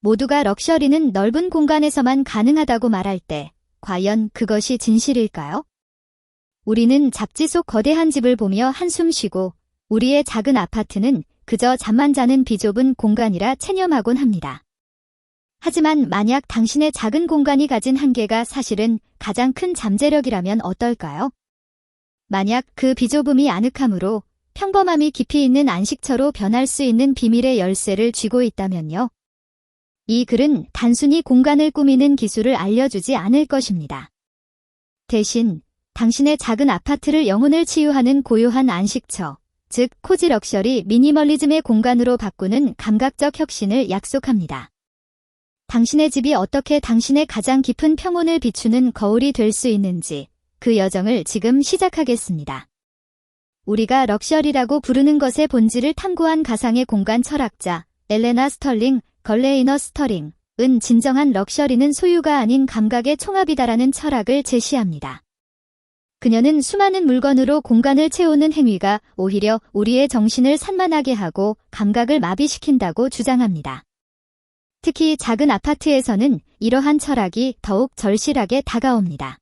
모두가 럭셔리는 넓은 공간에서만 가능하다고 말할 때 과연 그것이 진실일까요? 우리는 잡지 속 거대한 집을 보며 한숨 쉬고 우리의 작은 아파트는 그저 잠만 자는 비좁은 공간이라 체념하곤 합니다. 하지만 만약 당신의 작은 공간이 가진 한계가 사실은 가장 큰 잠재력이라면 어떨까요? 만약 그 비좁음이 아늑함으로 평범함이 깊이 있는 안식처로 변할 수 있는 비밀의 열쇠를 쥐고 있다면요. 이 글은 단순히 공간을 꾸미는 기술을 알려주지 않을 것입니다. 대신 당신의 작은 아파트를 영혼을 치유하는 고요한 안식처, 즉 코지 럭셔리 미니멀리즘의 공간으로 바꾸는 감각적 혁신을 약속합니다. 당신의 집이 어떻게 당신의 가장 깊은 평온을 비추는 거울이 될 수 있는지 그 여정을 지금 시작하겠습니다. 우리가 럭셔리라고 부르는 것의 본질을 탐구한 가상의 공간 철학자 엘레나 스털링, 걸레이너 스터링, 은 진정한 럭셔리는 소유가 아닌 감각의 총합이다라는 철학을 제시합니다. 그녀는 수많은 물건으로 공간을 채우는 행위가 오히려 우리의 정신을 산만하게 하고 감각을 마비시킨다고 주장합니다. 특히 작은 아파트에서는 이러한 철학이 더욱 절실하게 다가옵니다.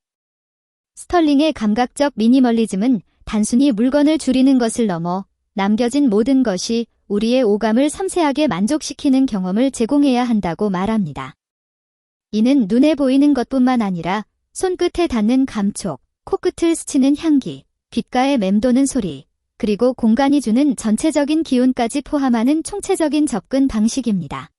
스털링의 감각적 미니멀리즘은 단순히 물건을 줄이는 것을 넘어 남겨진 모든 것이 우리의 오감을 섬세하게 만족시키는 경험을 제공해야 한다고 말합니다. 이는 눈에 보이는 것뿐만 아니라 손끝에 닿는 감촉, 코끝을 스치는 향기, 귓가에 맴도는 소리, 그리고 공간이 주는 전체적인 기운까지 포함하는 총체적인 접근 방식입니다.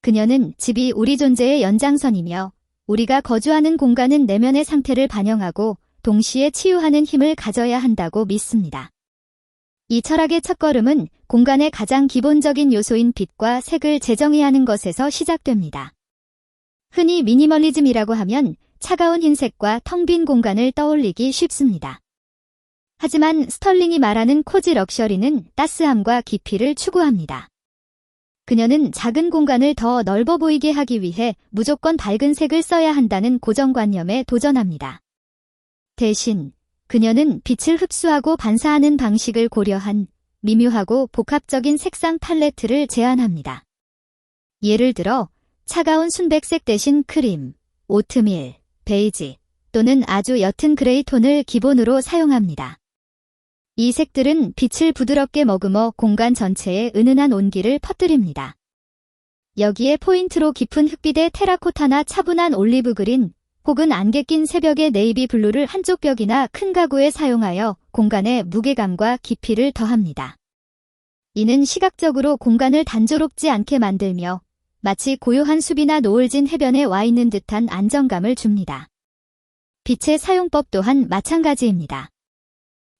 그녀는 집이 우리 존재의 연장선이며 우리가 거주하는 공간은 내면의 상태를 반영하고 동시에 치유하는 힘을 가져야 한다고 믿습니다. 이 철학의 첫걸음은 공간의 가장 기본적인 요소인 빛과 색을 재정의 하는 것에서 시작됩니다. 흔히 미니멀리즘이라고 하면 차가운 흰색과 텅 빈 공간을 떠올리기 쉽습니다. 하지만 스털링이 말하는 코지 럭셔리는 따스함과 깊이를 추구합니다. 그녀는 작은 공간을 더 넓어 보이게 하기 위해 무조건 밝은 색을 써야 한다는 고정관념에 도전합니다. 대신 그녀는 빛을 흡수하고 반사하는 방식을 고려한 미묘하고 복합적인 색상 팔레트를 제안합니다. 예를 들어 차가운 순백색 대신 크림, 오트밀, 베이지 또는 아주 옅은 그레이 톤을 기본으로 사용합니다. 이 색들은 빛을 부드럽게 머금어 공간 전체에 은은한 온기를 퍼뜨립니다. 여기에 포인트로 깊은 흑빛의 테라코타나 차분한 올리브 그린 혹은 안개 낀 새벽의 네이비 블루를 한쪽 벽이나 큰 가구에 사용하여 공간의 무게감과 깊이를 더합니다. 이는 시각적으로 공간을 단조롭지 않게 만들며 마치 고요한 숲이나 노을진 해변에 와 있는 듯한 안정감을 줍니다. 빛의 사용법 또한 마찬가지입니다.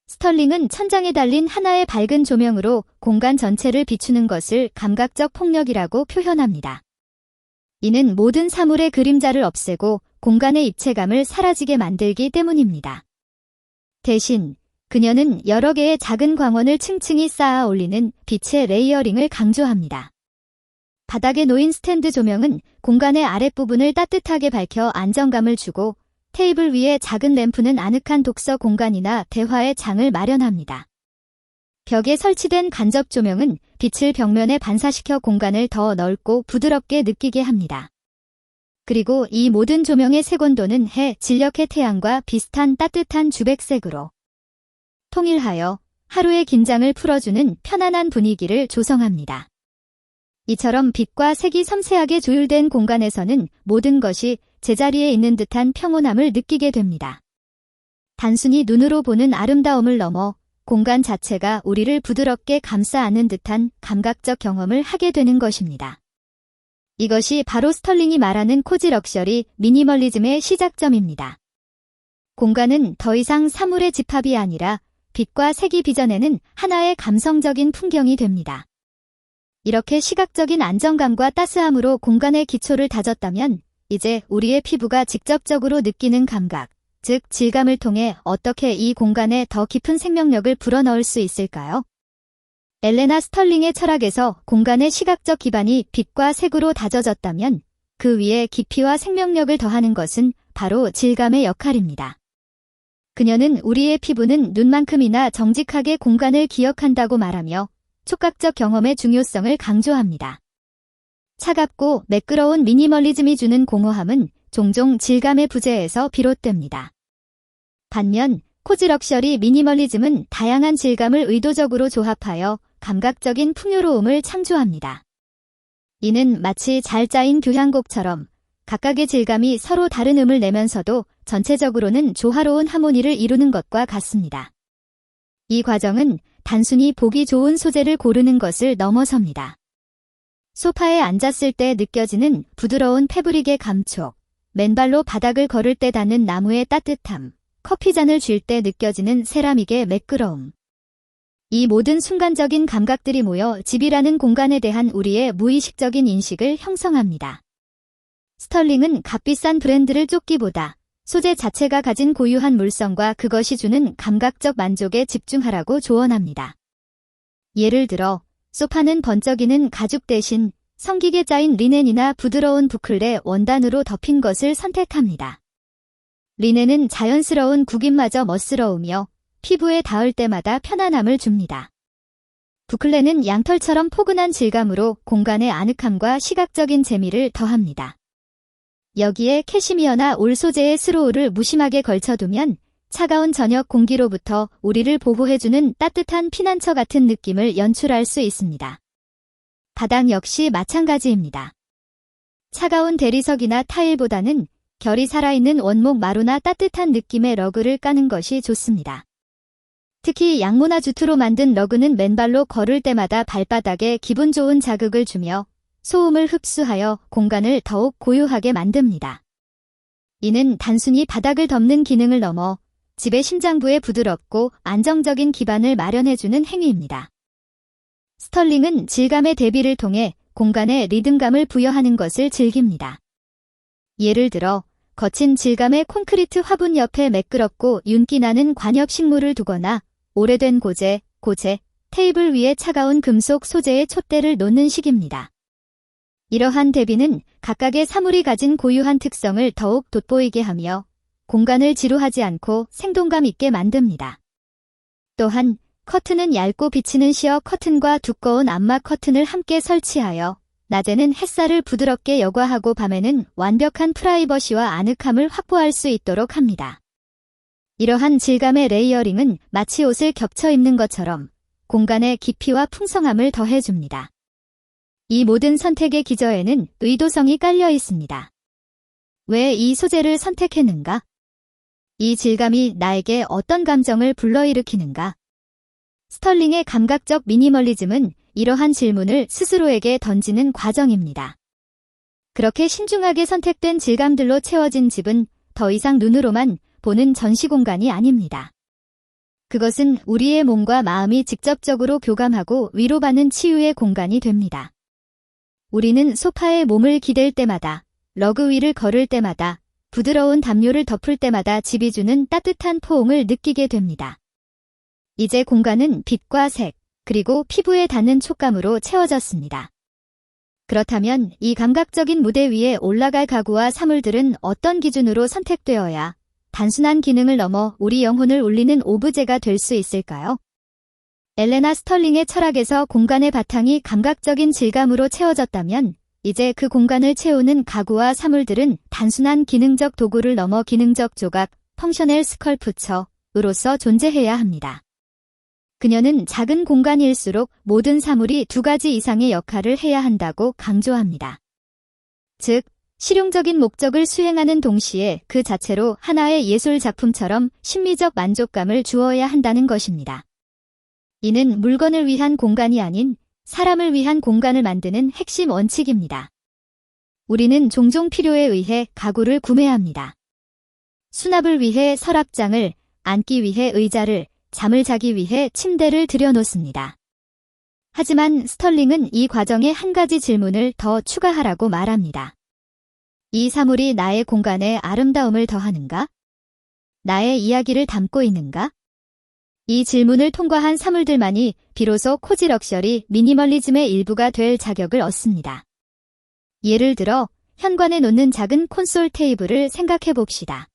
스털링은 천장에 달린 하나의 밝은 조명으로 공간 전체를 비추는 것을 감각적 폭력이라고 표현합니다. 이는 모든 사물의 그림자를 없애고 공간의 입체감을 사라지게 만들기 때문입니다. 대신 그녀는 여러 개의 작은 광원을 층층이 쌓아 올리는 빛의 레이어링을 강조합니다. 바닥에 놓인 스탠드 조명은 공간의 아랫부분을 따뜻하게 밝혀 안정감을 주고 테이블 위에 작은 램프는 아늑한 독서 공간이나 대화의 장을 마련합니다. 벽에 설치된 간접 조명은 빛을 벽면에 반사시켜 공간을 더 넓고 부드럽게 느끼게 합니다. 그리고 이 모든 조명의 색온도는 해 진력의 태양과 비슷한 따뜻한 주백색으로 통일하여 하루의 긴장을 풀어주는 편안한 분위기를 조성합니다. 이처럼 빛과 색이 섬세하게 조율된 공간에서는 모든 것이 제자리에 있는 듯한 평온함을 느끼게 됩니다. 단순히 눈으로 보는 아름다움을 넘어 공간 자체가 우리를 부드럽게 감싸 안는 듯한 감각적 경험을 하게 되는 것입니다. 이것이 바로 스털링이 말하는 코지 럭셔리 미니멀리즘의 시작점입니다. 공간은 더 이상 사물의 집합이 아니라 빛과 색이 빚어내는 하나의 감성적인 풍경이 됩니다. 이렇게 시각적인 안정감과 따스함으로 공간의 기초를 다졌다면 이제 우리의 피부가 직접적으로 느끼는 감각, 즉 질감을 통해 어떻게 이 공간에 더 깊은 생명력을 불어넣을 수 있을까요? 엘레나 스털링의 철학에서 공간의 시각적 기반이 빛과 색으로 다져졌다면 그 위에 깊이와 생명력을 더하는 것은 바로 질감의 역할입니다. 그녀는 우리의 피부는 눈만큼이나 정직하게 공간을 기억한다고 말하며 촉각적 경험의 중요성을 강조합니다. 차갑고 매끄러운 미니멀리즘이 주는 공허함은 종종 질감의 부재에서 비롯됩니다. 반면 코지 럭셔리 미니멀리즘은 다양한 질감을 의도적으로 조합하여 감각적인 풍요로움을 창조합니다. 이는 마치 잘 짜인 교향곡처럼 각각의 질감이 서로 다른 음을 내면서도 전체적으로는 조화로운 하모니를 이루는 것과 같습니다. 이 과정은 단순히 보기 좋은 소재를 고르는 것을 넘어섭니다. 소파에 앉았을 때 느껴지는 부드러운 패브릭의 감촉, 맨발로 바닥을 걸을 때 닿는 나무의 따뜻함, 커피잔을 쥘 때 느껴지는 세라믹의 매끄러움. 이 모든 순간적인 감각들이 모여 집이라는 공간에 대한 우리의 무의식적인 인식을 형성합니다. 스털링은 값비싼 브랜드를 쫓기보다 소재 자체가 가진 고유한 물성과 그것이 주는 감각적 만족에 집중하라고 조언합니다. 예를 들어, 소파는 번쩍이는 가죽 대신 성기게 짜인 리넨이나 부드러운 부클레 원단으로 덮인 것을 선택합니다. 리넨은 자연스러운 구김마저 멋스러우며 피부에 닿을 때마다 편안함을 줍니다. 부클레는 양털처럼 포근한 질감으로 공간의 아늑함과 시각적인 재미를 더합니다. 여기에 캐시미어나 울 소재의 스로우를 무심하게 걸쳐두면 차가운 저녁 공기로부터 우리를 보호해주는 따뜻한 피난처 같은 느낌을 연출할 수 있습니다. 바닥 역시 마찬가지입니다. 차가운 대리석이나 타일보다는 결이 살아있는 원목 마루나 따뜻한 느낌의 러그를 까는 것이 좋습니다. 특히 양모나 주투로 만든 러그는 맨발로 걸을 때마다 발바닥에 기분 좋은 자극을 주며 소음을 흡수하여 공간을 더욱 고요하게 만듭니다. 이는 단순히 바닥을 덮는 기능을 넘어 집의 심장부에 부드럽고 안정적인 기반을 마련해주는 행위입니다. 스털링은 질감의 대비를 통해 공간에 리듬감을 부여하는 것을 즐깁니다. 예를 들어 거친 질감의 콘크리트 화분 옆에 매끄럽고 윤기 나는 관엽 식물을 두거나 오래된 고제, 고체, 테이블 위에 차가운 금속 소재의 촛대를 놓는 식입니다. 이러한 대비는 각각의 사물이 가진 고유한 특성을 더욱 돋보이게 하며 공간을 지루하지 않고 생동감 있게 만듭니다. 또한 커튼은 얇고 비치는 시어 커튼과 두꺼운 암막 커튼을 함께 설치하여 낮에는 햇살을 부드럽게 여과하고 밤에는 완벽한 프라이버시와 아늑함을 확보할 수 있도록 합니다. 이러한 질감의 레이어링은 마치 옷을 겹쳐 입는 것처럼 공간의 깊이와 풍성함을 더해줍니다. 이 모든 선택의 기저에는 의도성이 깔려 있습니다. 왜 이 소재를 선택했는가? 이 질감이 나에게 어떤 감정을 불러일으키는가? 스털링의 감각적 미니멀리즘은 이러한 질문을 스스로에게 던지는 과정입니다. 그렇게 신중하게 선택된 질감들로 채워진 집은 더 이상 눈으로만 보는 전시 공간이 아닙니다. 그것은 우리의 몸과 마음이 직접적으로 교감하고 위로받는 치유의 공간이 됩니다. 우리는 소파에 몸을 기댈 때마다, 러그 위를 걸을 때마다, 부드러운 담요를 덮을 때마다 집이 주는 따뜻한 포옹을 느끼게 됩니다. 이제 공간은 빛과 색, 그리고 피부에 닿는 촉감으로 채워졌습니다. 그렇다면 이 감각적인 무대 위에 올라갈 가구와 사물들은 어떤 기준으로 선택되어야 단순한 기능을 넘어 우리 영혼을 울리는 오브제가 될 수 있을까요? 엘레나 스털링의 철학에서 공간의 바탕이 감각적인 질감으로 채워졌다면 이제 그 공간을 채우는 가구와 사물들은 단순한 기능적 도구를 넘어 기능적 조각, 펑셔넬 스컬프처으로서 존재해야 합니다. 그녀는 작은 공간일수록 모든 사물이 두 가지 이상의 역할을 해야 한다고 강조합니다. 즉, 실용적인 목적을 수행하는 동시에 그 자체로 하나의 예술 작품처럼 심미적 만족감을 주어야 한다는 것입니다. 이는 물건을 위한 공간이 아닌 사람을 위한 공간을 만드는 핵심 원칙입니다. 우리는 종종 필요에 의해 가구를 구매합니다. 수납을 위해 서랍장을, 앉기 위해 의자를, 잠을 자기 위해 침대를 들여놓습니다. 하지만 스털링은 이 과정에 한 가지 질문을 더 추가하라고 말합니다. 이 사물이 나의 공간에 아름다움을 더하는가? 나의 이야기를 담고 있는가? 이 질문을 통과한 사물들만이 비로소 코지 럭셔리 미니멀리즘의 일부가 될 자격을 얻습니다. 예를 들어 현관에 놓는 작은 콘솔 테이블을 생각해 봅시다.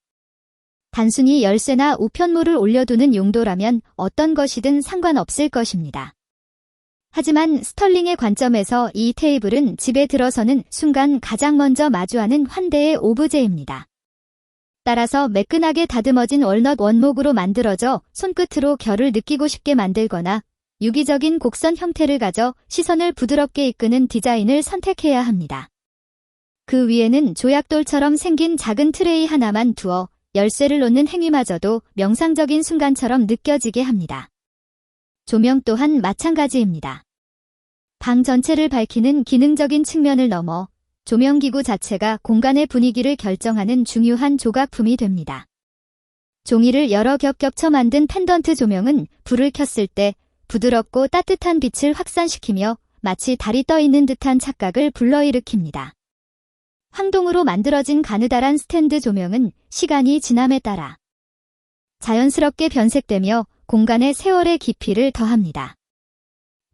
단순히 열쇠나 우편물을 올려두는 용도라면 어떤 것이든 상관없을 것입니다. 하지만 스털링의 관점에서 이 테이블은 집에 들어서는 순간 가장 먼저 마주하는 환대의 오브제입니다. 따라서 매끈하게 다듬어진 월넛 원목으로 만들어져 손끝으로 결을 느끼고 싶게 만들거나 유기적인 곡선 형태를 가져 시선을 부드럽게 이끄는 디자인을 선택해야 합니다. 그 위에는 조약돌처럼 생긴 작은 트레이 하나만 두어 열쇠를 놓는 행위마저도 명상적인 순간처럼 느껴지게 합니다. 조명 또한 마찬가지입니다. 방 전체를 밝히는 기능적인 측면을 넘어 조명기구 자체가 공간의 분위기를 결정하는 중요한 조각품이 됩니다. 종이를 여러 겹 겹쳐 만든 펜던트 조명은 불을 켰을 때 부드럽고 따뜻한 빛을 확산시키며 마치 달이 떠 있는 듯한 착각을 불러일으킵니다. 황동으로 만들어진 가느다란 스탠드 조명은 시간이 지남에 따라 자연스럽게 변색되며 공간의 세월의 깊이를 더합니다.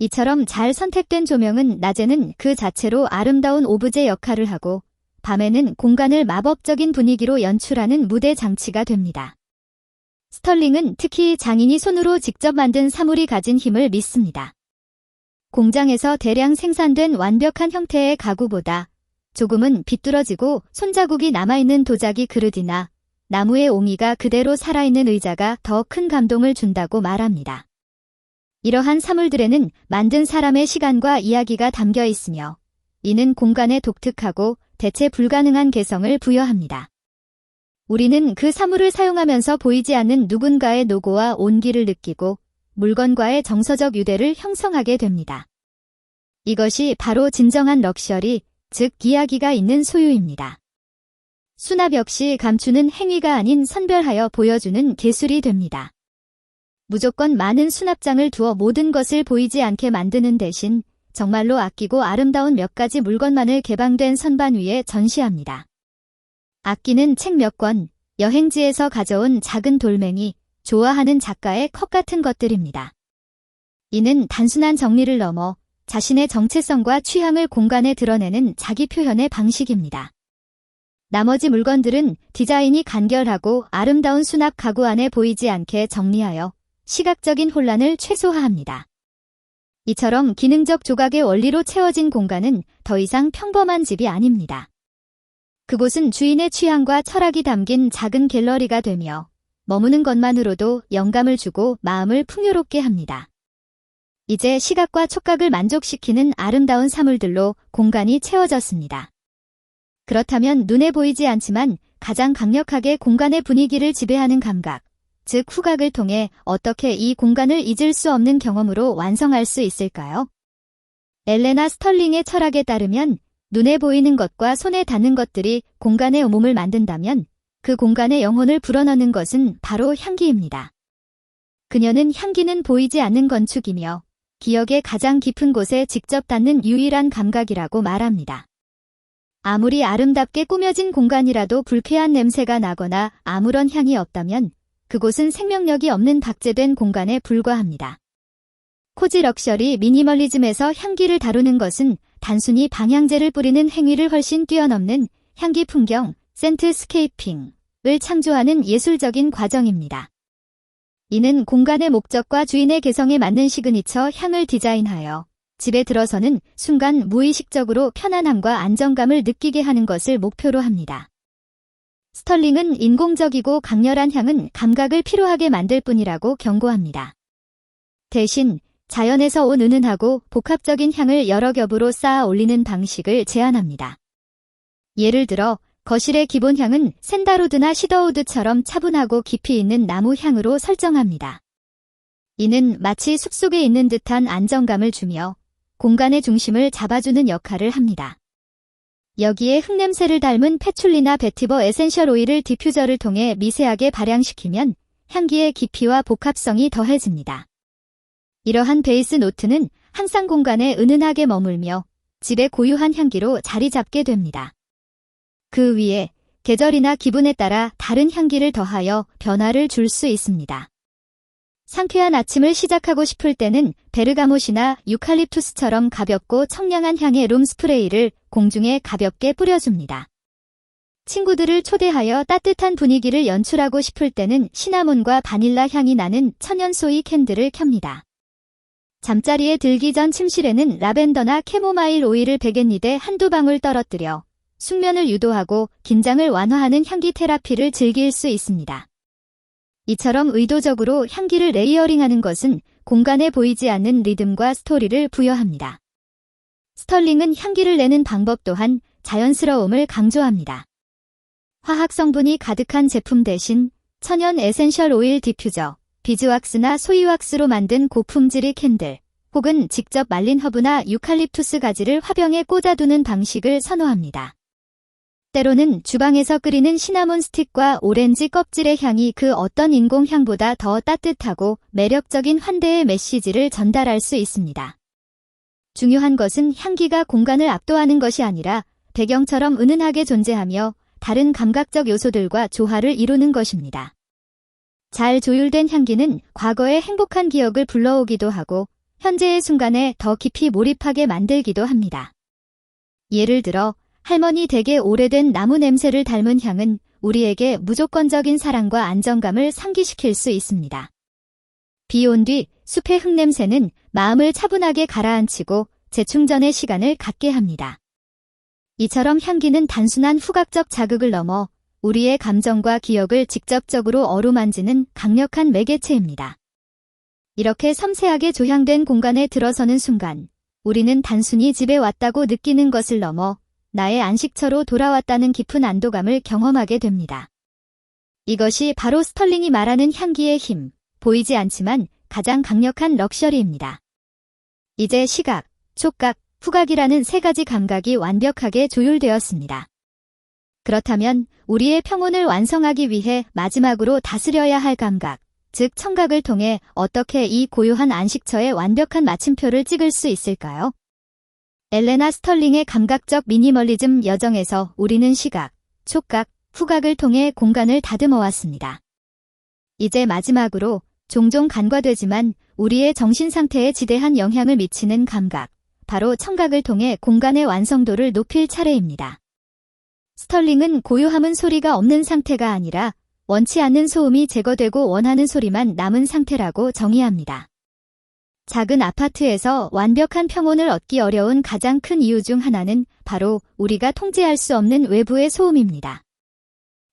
이처럼 잘 선택된 조명은 낮에는 그 자체로 아름다운 오브제 역할을 하고 밤에는 공간을 마법적인 분위기로 연출하는 무대 장치가 됩니다. 스털링은 특히 장인이 손으로 직접 만든 사물이 가진 힘을 믿습니다. 공장에서 대량 생산된 완벽한 형태의 가구보다 조금은 비뚤어지고 손자국이 남아있는 도자기 그릇이나 나무의 옹이가 그대로 살아있는 의자가 더 큰 감동을 준다고 말합니다. 이러한 사물들에는 만든 사람의 시간과 이야기가 담겨 있으며 이는 공간에 독특하고 대체 불가능한 개성을 부여합니다. 우리는 그 사물을 사용하면서 보이지 않는 누군가의 노고와 온기를 느끼고 물건과의 정서적 유대를 형성하게 됩니다. 이것이 바로 진정한 럭셔리, 즉 이야기가 있는 소유입니다. 수납 역시 감추는 행위가 아닌 선별하여 보여주는 개술이 됩니다. 무조건 많은 수납장을 두어 모든 것을 보이지 않게 만드는 대신 정말로 아끼고 아름다운 몇 가지 물건만을 개방된 선반 위에 전시합니다. 아끼는 책 몇 권, 여행지에서 가져온 작은 돌멩이, 좋아하는 작가의 컵 같은 것들입니다. 이는 단순한 정리를 넘어 자신의 정체성과 취향을 공간에 드러내는 자기 표현의 방식입니다. 나머지 물건들은 디자인이 간결하고 아름다운 수납 가구 안에 보이지 않게 정리하여 시각적인 혼란을 최소화합니다. 이처럼 기능적 조각의 원리로 채워진 공간은 더 이상 평범한 집이 아닙니다. 그곳은 주인의 취향과 철학이 담긴 작은 갤러리가 되며 머무는 것만으로도 영감을 주고 마음을 풍요롭게 합니다. 이제 시각과 촉각을 만족시키는 아름다운 사물들로 공간이 채워졌습니다. 그렇다면 눈에 보이지 않지만 가장 강력하게 공간의 분위기를 지배하는 감각, 즉 후각을 통해 어떻게 이 공간을 잊을 수 없는 경험으로 완성할 수 있을까요? 엘레나 스털링의 철학에 따르면 눈에 보이는 것과 손에 닿는 것들이 공간의 몸을 만든다면 그 공간의 영혼을 불어넣는 것은 바로 향기입니다. 그녀는 향기는 보이지 않는 건축이며 기억의 가장 깊은 곳에 직접 닿는 유일한 감각이라고 말합니다. 아무리 아름답게 꾸며진 공간이라도 불쾌한 냄새가 나거나 아무런 향이 없다면 그곳은 생명력이 없는 박제된 공간에 불과합니다. 코지 럭셔리 미니멀리즘에서 향기를 다루는 것은 단순히 방향제를 뿌리는 행위를 훨씬 뛰어넘는 향기 풍경, 센트 스케이핑을 창조하는 예술적인 과정입니다. 이는 공간의 목적과 주인의 개성에 맞는 시그니처 향을 디자인하여 집에 들어서는 순간 무의식적으로 편안함과 안정감을 느끼게 하는 것을 목표로 합니다. 스털링은 인공적이고 강렬한 향은 감각을 피로하게 만들 뿐이라고 경고합니다. 대신 자연에서 온 은은하고 복합적인 향을 여러 겹으로 쌓아 올리는 방식을 제안합니다. 예를 들어 거실의 기본 향은 샌다로드나 시더우드처럼 차분하고 깊이 있는 나무 향으로 설정합니다. 이는 마치 숲속에 있는 듯한 안정감을 주며 공간의 중심을 잡아주는 역할을 합니다. 여기에 흙냄새를 닮은 패출리나 베티버 에센셜 오일을 디퓨저를 통해 미세하게 발향시키면 향기의 깊이와 복합성이 더해집니다. 이러한 베이스 노트는 항상 공간에 은은하게 머물며 집의 고유한 향기로 자리 잡게 됩니다. 그 위에 계절이나 기분에 따라 다른 향기를 더하여 변화를 줄 수 있습니다. 상쾌한 아침을 시작하고 싶을 때는 베르가못이나 유칼립투스처럼 가볍고 청량한 향의 룸 스프레이를 공중에 가볍게 뿌려줍니다. 친구들을 초대하여 따뜻한 분위기를 연출하고 싶을 때는 시나몬과 바닐라 향이 나는 천연 소이 캔들을 켭니다. 잠자리에 들기 전 침실에는 라벤더나 캐모마일 오일을 베갯잎에 한두 방울 떨어뜨려 숙면을 유도하고 긴장을 완화하는 향기 테라피를 즐길 수 있습니다. 이처럼 의도적으로 향기를 레이어링하는 것은 공간에 보이지 않는 리듬과 스토리를 부여합니다. 스털링은 향기를 내는 방법 또한 자연스러움을 강조합니다. 화학 성분이 가득한 제품 대신 천연 에센셜 오일 디퓨저, 비즈왁스나 소이왁스로 만든 고품질의 캔들, 혹은 직접 말린 허브나 유칼립투스 가지를 화병에 꽂아두는 방식을 선호합니다. 때로는 주방에서 끓이는 시나몬 스틱과 오렌지 껍질의 향이 그 어떤 인공 향보다 더 따뜻하고 매력적인 환대의 메시지를 전달할 수 있습니다. 중요한 것은 향기가 공간을 압도하는 것이 아니라 배경처럼 은은하게 존재하며 다른 감각적 요소들과 조화를 이루는 것입니다. 잘 조율된 향기는 과거의 행복한 기억을 불러오기도 하고 현재의 순간에 더 깊이 몰입하게 만들기도 합니다. 예를 들어 할머니 댁의 오래된 나무 냄새를 닮은 향은 우리에게 무조건적인 사랑과 안정감을 상기시킬 수 있습니다. 비 온 뒤 숲의 흙냄새는 마음을 차분하게 가라앉히고 재충전의 시간을 갖게 합니다. 이처럼 향기는 단순한 후각적 자극을 넘어 우리의 감정과 기억을 직접적으로 어루만지는 강력한 매개체입니다. 이렇게 섬세하게 조향된 공간에 들어서는 순간 우리는 단순히 집에 왔다고 느끼는 것을 넘어 나의 안식처로 돌아왔다는 깊은 안도감을 경험하게 됩니다. 이것이 바로 스털링이 말하는 향기의 힘, 보이지 않지만 가장 강력한 럭셔리입니다. 이제 시각, 촉각, 후각이라는 세 가지 감각이 완벽하게 조율되었습니다. 그렇다면 우리의 평온을 완성하기 위해 마지막으로 다스려야 할 감각, 즉 청각을 통해 어떻게 이 고요한 안식처에 완벽한 마침표를 찍을 수 있을까요? 엘레나 스털링의 감각적 미니멀리즘 여정에서 우리는 시각, 촉각, 후각을 통해 공간을 다듬어 왔습니다. 이제 마지막으로 종종 간과되지만 우리의 정신 상태에 지대한 영향을 미치는 감각, 바로 청각을 통해 공간의 완성도를 높일 차례입니다. 스털링은 고요함은 소리가 없는 상태가 아니라 원치 않는 소음이 제거되고 원하는 소리만 남은 상태라고 정의합니다. 작은 아파트에서 완벽한 평온을 얻기 어려운 가장 큰 이유 중 하나는 바로 우리가 통제할 수 없는 외부의 소음입니다.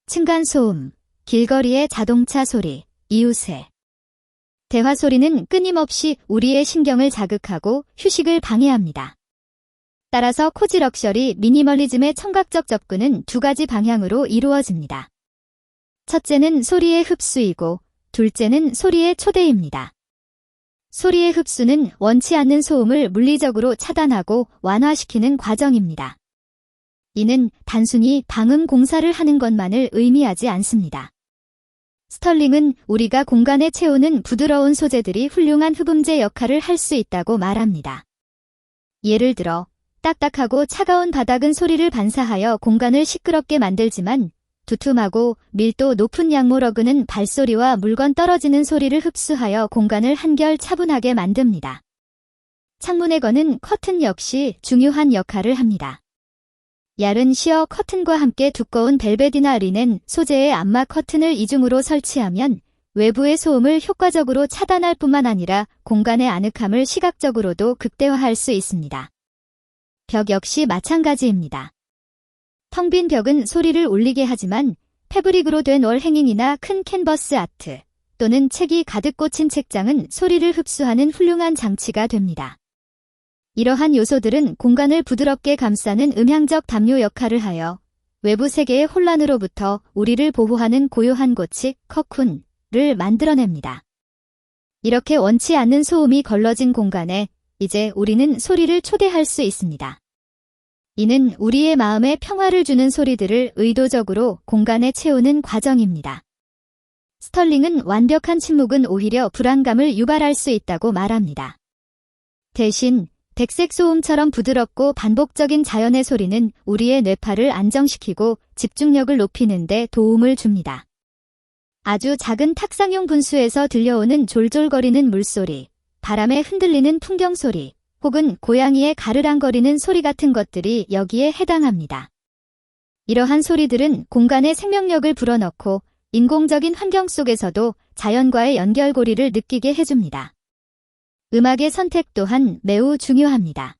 층간 소음, 길거리의 자동차 소리, 이웃의 대화 소리는 끊임없이 우리의 신경을 자극하고 휴식을 방해합니다. 따라서 코지 럭셔리 미니멀리즘의 청각적 접근은 두 가지 방향으로 이루어집니다. 첫째는 소리의 흡수이고 둘째는 소리의 초대입니다. 소리의 흡수는 원치 않는 소음을 물리적으로 차단하고 완화시키는 과정입니다. 이는 단순히 방음 공사를 하는 것만을 의미하지 않습니다. 스털링은 우리가 공간에 채우는 부드러운 소재들이 훌륭한 흡음재 역할을 할 수 있다고 말합니다. 예를 들어 딱딱하고 차가운 바닥은 소리를 반사하여 공간을 시끄럽게 만들지만 두툼하고 밀도 높은 양모러그는 발소리와 물건 떨어지는 소리를 흡수하여 공간을 한결 차분하게 만듭니다. 창문에 거는 커튼 역시 중요한 역할을 합니다. 얇은 시어 커튼과 함께 두꺼운 벨벳이나 리넨 소재의 암막 커튼을 이중으로 설치하면 외부의 소음을 효과적으로 차단할 뿐만 아니라 공간의 아늑함을 시각적으로도 극대화할 수 있습니다. 벽 역시 마찬가지입니다. 텅 빈 벽은 소리를 울리게 하지만 패브릭으로 된 월행잉이나 큰 캔버스 아트 또는 책이 가득 꽂힌 책장은 소리를 흡수하는 훌륭한 장치가 됩니다. 이러한 요소들은 공간을 부드럽게 감싸는 음향적 담요 역할을 하여 외부 세계의 혼란으로부터 우리를 보호하는 고요한 고치, 커쿤을 만들어냅니다. 이렇게 원치 않는 소음이 걸러진 공간에 이제 우리는 소리를 초대할 수 있습니다. 이는 우리의 마음에 평화를 주는 소리들을 의도적으로 공간에 채우는 과정입니다. 스털링은 완벽한 침묵은 오히려 불안감을 유발할 수 있다고 말합니다. 대신 백색 소음처럼 부드럽고 반복적인 자연의 소리는 우리의 뇌파를 안정시키고 집중력을 높이는 데 도움을 줍니다. 아주 작은 탁상용 분수에서 들려오는 졸졸거리는 물소리, 바람에 흔들리는 풍경 소리, 혹은 고양이의 가르랑거리는 소리 같은 것들이 여기에 해당합니다. 이러한 소리들은 공간의 생명력을 불어넣고 인공적인 환경 속에서도 자연과의 연결고리를 느끼게 해줍니다. 음악의 선택 또한 매우 중요합니다.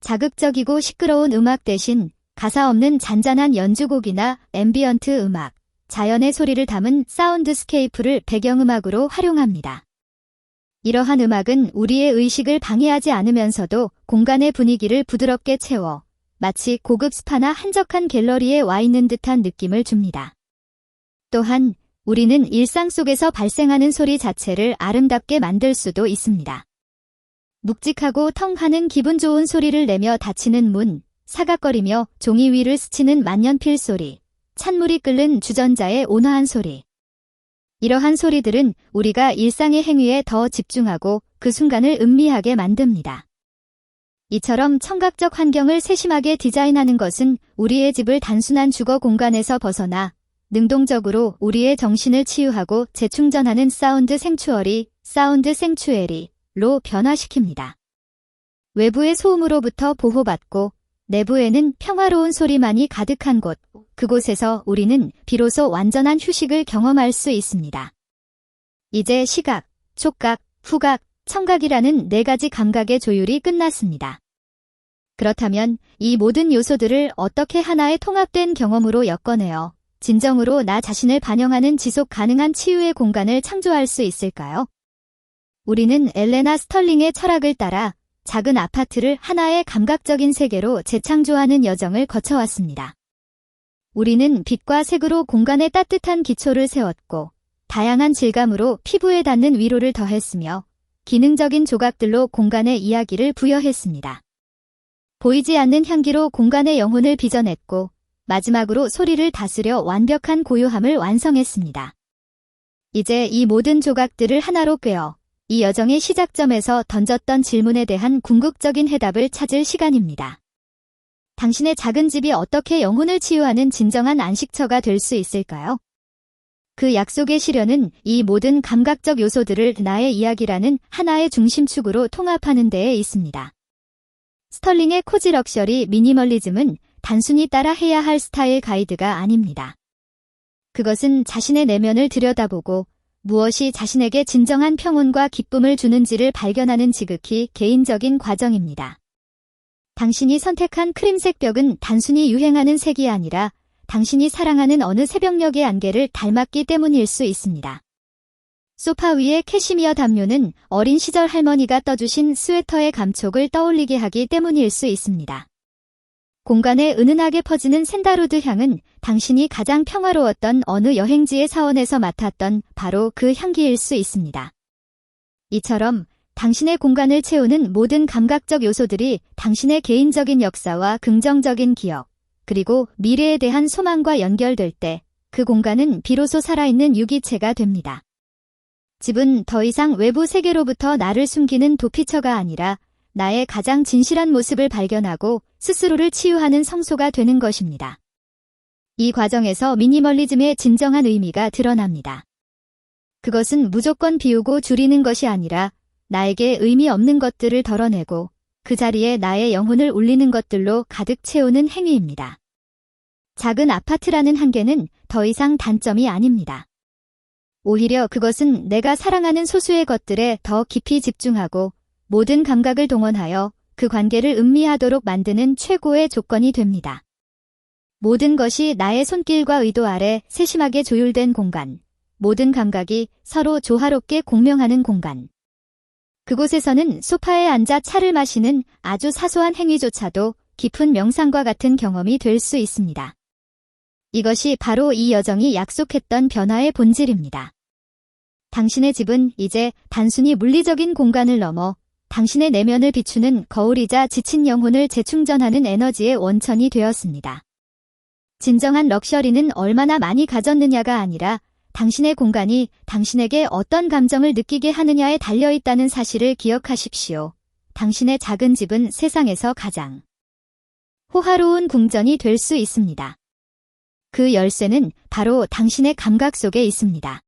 자극적이고 시끄러운 음악 대신 가사 없는 잔잔한 연주곡이나 앰비언트 음악, 자연의 소리를 담은 사운드스케이프를 배경음악으로 활용합니다. 이러한 음악은 우리의 의식을 방해하지 않으면서도 공간의 분위기를 부드럽게 채워 마치 고급 스파나 한적한 갤러리에 와 있는 듯한 느낌을 줍니다. 또한 우리는 일상 속에서 발생하는 소리 자체를 아름답게 만들 수도 있습니다. 묵직하고 텅 하는 기분 좋은 소리를 내며 닫히는 문, 사각거리며 종이 위를 스치는 만년필 소리, 찬물이 끓는 주전자의 온화한 소리. 이러한 소리들은 우리가 일상의 행위에 더 집중하고 그 순간을 음미하게 만듭니다. 이처럼 청각적 환경을 세심하게 디자인하는 것은 우리의 집을 단순한 주거 공간에서 벗어나 능동적으로 우리의 정신을 치유하고 재충전하는 사운드 생추어리, 사운드 생추에리로 변화시킵니다. 외부의 소음으로부터 보호받고 내부에는 평화로운 소리만이 가득한 곳, 그곳에서 우리는 비로소 완전한 휴식을 경험할 수 있습니다. 이제 시각, 촉각, 후각, 청각이라는 네 가지 감각의 조율이 끝났습니다. 그렇다면 이 모든 요소들을 어떻게 하나의 통합된 경험으로 엮어내어 진정으로 나 자신을 반영하는 지속 가능한 치유의 공간을 창조할 수 있을까요? 우리는 엘레나 스털링의 철학을 따라 작은 아파트를 하나의 감각적인 세계로 재창조하는 여정을 거쳐왔습니다. 우리는 빛과 색으로 공간에 따뜻한 기초를 세웠고 다양한 질감으로 피부에 닿는 위로를 더했으며 기능적인 조각들로 공간의 이야기를 부여했습니다. 보이지 않는 향기로 공간의 영혼을 빚어냈고 마지막으로 소리를 다스려 완벽한 고요함을 완성했습니다. 이제 이 모든 조각들을 하나로 꿰어 이 여정의 시작점에서 던졌던 질문에 대한 궁극적인 해답을 찾을 시간입니다. 당신의 작은 집이 어떻게 영혼을 치유하는 진정한 안식처가 될 수 있을까요? 그 약속의 실현은 이 모든 감각적 요소들을 나의 이야기라는 하나의 중심축으로 통합하는 데에 있습니다. 스털링의 코지 럭셔리 미니멀리즘은 단순히 따라 해야 할 스타일 가이드가 아닙니다. 그것은 자신의 내면을 들여다보고 무엇이 자신에게 진정한 평온과 기쁨을 주는지를 발견하는 지극히 개인적인 과정입니다. 당신이 선택한 크림색 벽은 단순히 유행하는 색이 아니라 당신이 사랑하는 어느 새벽녘의 안개를 닮았기 때문일 수 있습니다. 소파 위의 캐시미어 담요는 어린 시절 할머니가 떠주신 스웨터의 감촉을 떠올리게 하기 때문일 수 있습니다. 공간에 은은하게 퍼지는 샌다로드 향은 당신이 가장 평화로웠던 어느 여행지의 사원에서 맡았던 바로 그 향기일 수 있습니다. 이처럼 당신의 공간을 채우는 모든 감각적 요소들이 당신의 개인적인 역사와 긍정적인 기억, 그리고 미래에 대한 소망과 연결될 때 그 공간은 비로소 살아있는 유기체가 됩니다. 집은 더 이상 외부 세계로부터 나를 숨기는 도피처가 아니라 나의 가장 진실한 모습을 발견하고 스스로를 치유하는 성소가 되는 것입니다. 이 과정에서 미니멀리즘의 진정한 의미가 드러납니다. 그것은 무조건 비우고 줄이는 것이 아니라 나에게 의미 없는 것들을 덜어내고 그 자리에 나의 영혼을 울리는 것들로 가득 채우는 행위입니다. 작은 아파트라는 한계는 더 이상 단점이 아닙니다. 오히려 그것은 내가 사랑하는 소수의 것들에 더 깊이 집중하고 모든 감각을 동원하여 그 관계를 음미하도록 만드는 최고의 조건이 됩니다. 모든 것이 나의 손길과 의도 아래 세심하게 조율된 공간, 모든 감각이 서로 조화롭게 공명하는 공간. 그곳에서는 소파에 앉아 차를 마시는 아주 사소한 행위조차도 깊은 명상과 같은 경험이 될 수 있습니다. 이것이 바로 이 여정이 약속했던 변화의 본질입니다. 당신의 집은 이제 단순히 물리적인 공간을 넘어 당신의 내면을 비추는 거울이자 지친 영혼을 재충전하는 에너지의 원천이 되었습니다. 진정한 럭셔리는 얼마나 많이 가졌느냐가 아니라 당신의 공간이 당신에게 어떤 감정을 느끼게 하느냐에 달려 있다는 사실을 기억하십시오. 당신의 작은 집은 세상에서 가장 호화로운 궁전이 될 수 있습니다. 그 열쇠는 바로 당신의 감각 속에 있습니다.